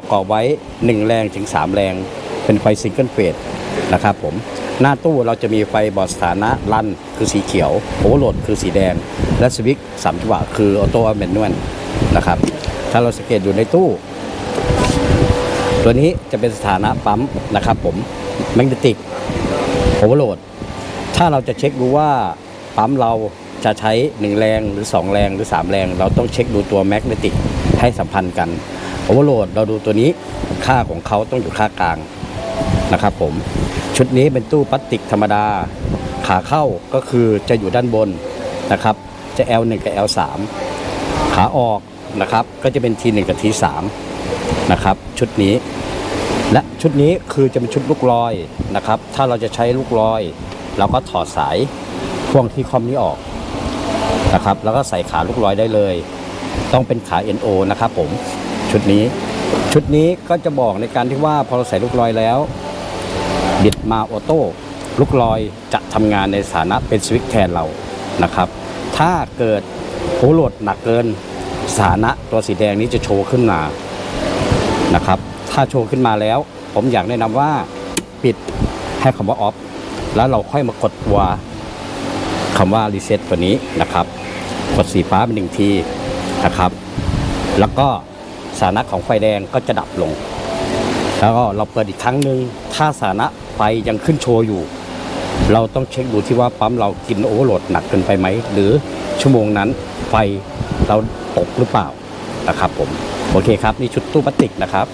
ประกอบไว้ 1 แรงถึง 3 แรง เป็นไฟซิงเกิลเฟสนะครับผมหน้าตู้เราจะมีไฟบอกสถานะรันคือสีเขียวโอเวอร์โหลดคือสีแดง และสวิตช์สามจังหวะคือออโต้แมนนวลนะครับ ถ้าเราสังเกตอยู่ในตู้ ตัวนี้จะเป็นสถานะปั๊มนะครับผมแมกเนติกโอเวอร์โหลดถ้าเราจะเช็คดูว่าปั๊มเราจะใช้ 1 แรงหรือ 2 แรงหรือ 3 แรง เราต้องเช็คดูตัวแมกเนติกให้สัมพันธ์กัน โอเวอร์โหลดเราดูตัวนี้ค่าของเขาต้องอยู่ค่ากลางนะครับผมชุดนี้เป็นตู้พลาสติกธรรมดา ขาเข้าก็คือจะอยู่ด้านบนนะครับ จะ L1 กับ L3 ขาออกนะครับก็จะเป็น T1 กับ T3 นะครับชุดนี้ และชุดนี้คือจะเป็นชุดลูกลอยนะครับ ถ้าเราจะใช้ลูกลอย เราก็ถอดสายพ่วงที่คอมนี้ออกนะครับ แล้วก็ใส่ขาลูกลอยได้เลย ต้องเป็นขา NO นะครับผม ชุดนี้ ชุดนี้ก็จะบอกในการที่ว่าพอเราใส่ลูกลอยแล้ว บิดมาออโต้ลูกลอยจะทำงานในสถานะเป็นสวิตแทนเรานะครับ ถ้าเกิดโอเวอร์โหลดหนักเกินสถานะตัวสีแดงนี้จะโชว์ขึ้นมานะครับ ถ้าโชว์ขึ้นมาแล้ว ผมอยากแนะนำว่าปิดให้คำว่าออฟแล้วเราค่อยมากดตัวคำว่ารีเซ็ตตัวนี้นะครับ กดสีฟ้าเป็นหนึ่งทีนะครับ แล้วก็ สถานะของไฟแดงก็จะดับลง แล้วก็เราเปิดอีกครั้งหนึ่งถ้าสถานะไฟยังขึ้นโชว์อยู่ เราต้องเช็คดูที่ว่าปั๊มเรากินโอเวอร์โหลดหนักเกินไปไหม หรือชั่วโมงนั้นไฟเราตกหรือเปล่านะครับผม โอเคครับ นี่ชุดตู้พลาสติกนะครับ